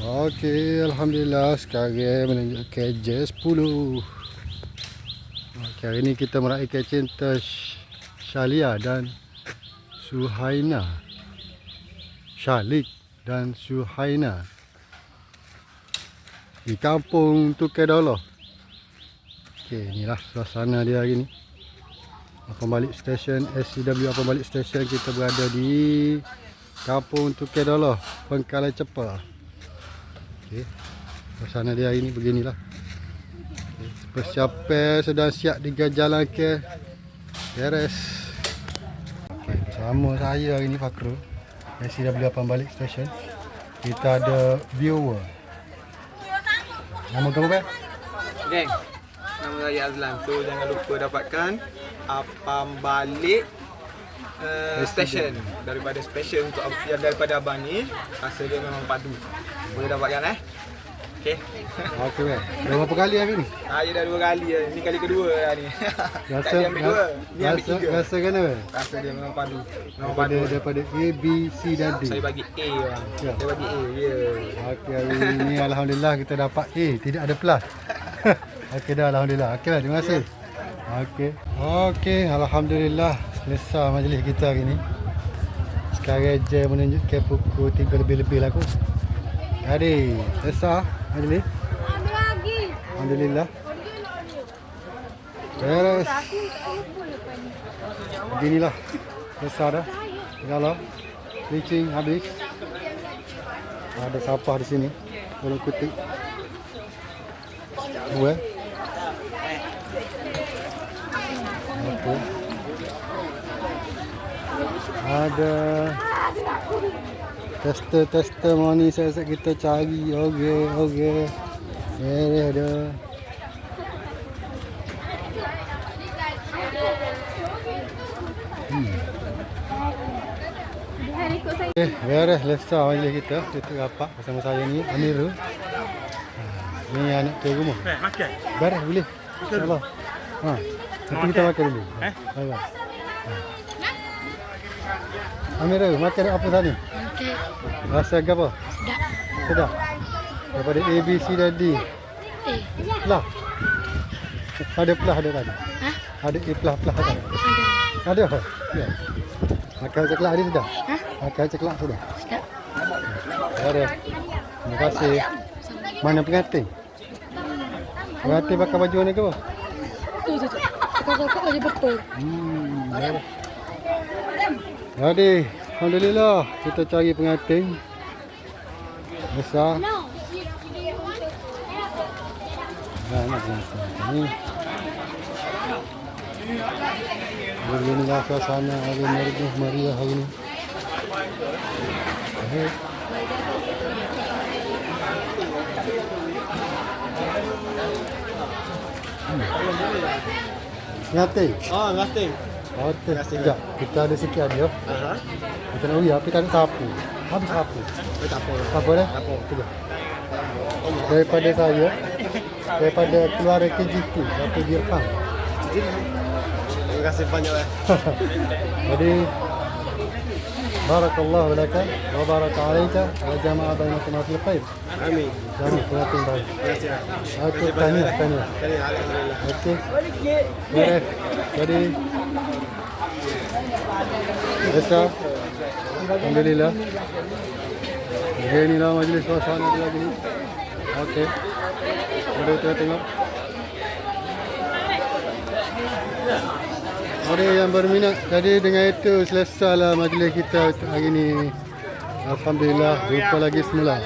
Okey, Alhamdulillah sekarang menunjuk KJ 10 Okey, hari ni kita meraihkan cinta Sh- Shalia dan Suhaina. Shalik dan Suhaina. Di kampung Tukar Dolo Okey, inilah suasana dia hari ni. Pembalik stesen SCW Pembalik stesen kita berada di Kampung Tukar Dolo Pengkalai Cepa Okey. Suasana dia hari ni beginilah. Okey. Persiapan sedang siap dijalankan. Beres. Okey, bersama saya hari ni Fakrul. SCW Pembalik Station. Kita ada viewer. Nama kamu kan? Geng, nama saya Azlan. So jangan lupa dapatkan apam balik uh, station daripada special untuk yang daripada abang ni. Rasa dia memang padu. Boleh dapatkan eh. Okey. Okey kan. Dah berapa kali hari ni? Saya dah dua kali dah. Ni kali kedua dah ni. tak dia ambil dua. Ni ambil rasa, tiga. rasa kena kan? Rasa dia memang padu. Memang Daripada, padu. daripada A, B, C dan D. Saya bagi A bang. Ya. Saya bagi A. Ya. Okey hari ni Alhamdulillah kita dapat A Tidak ada plus Okey dah Alhamdulillah Okey lah terima kasih Okey Okey Alhamdulillah Selesai majlis kita hari ni. Sekarang je menunjukkan pukul 3 lebih-lebih lah aku Jadi Selesai majlis. Alhamdulillah. Beres. Beginilah. Selesai dah. Kalau Bleaching habis. Ada sampah di sini. Tolong kutip. Dua. Okey Ada Tester-tester money saya kita cari Okey, okey hari ikut saya. Okey, beres selesai majlis kita. Kita rapat bersama saya ni Amirul. Ha, ni anak tu rumah. Eh, makan. Beres boleh. InsyaAllah. Ha. Nanti kita makan dulu. Eh? Baik. Ha. Amirul, makan apa tadi? Okey. Rasa apa? Sedap. Sedap. Daripada A, B, C dan D. Eh, Pelah. Ada pelah ada tadi. Ha? Ada A pelah pelah ada. ada. Ada. Ya. Makan coklat hari sudah? Ha? Makan coklat sudah? Sedap. Ada. Terima kasih. Mana pengantin? Pengantin pakai baju ni ke apa? Tu tu tu. Cakap-cakap aja betul. Hmm, ada. Jadi, Alhamdulillah kita cari pengantin. Besar. Nah, nak pengantin. Ni. Beginilah suasana hari meriah meriah hari ni. Okay. Pengantin. Oh, ngasih. Oh, tu. Sekejap. Kita ada sekian dia. Aha. Kita nak uya, tapi tak ada sapu. Habis sapu. Oh, tak apa. Tak apa dah? Tak apa. Daripada saya, daripada keluarga KGT, satu dirham. Terima kasih banyak eh. Jadi, Barakallah laka wa baraka alaika wa jama'a bainakuma fil khair. Amin. Jama'a pengantin baik. Terima kasih. Okey, tahniah, tahniah. Jadi alhamdulillah. Okey. Beres. Jadi Biasa Alhamdulillah. Okay, inilah majlis suasana dia lagi ni. Okey. Ada kita tengok. Ada yang berminat Jadi dengan itu selesailah majlis kita hari ni. Alhamdulillah. Jumpa lagi semula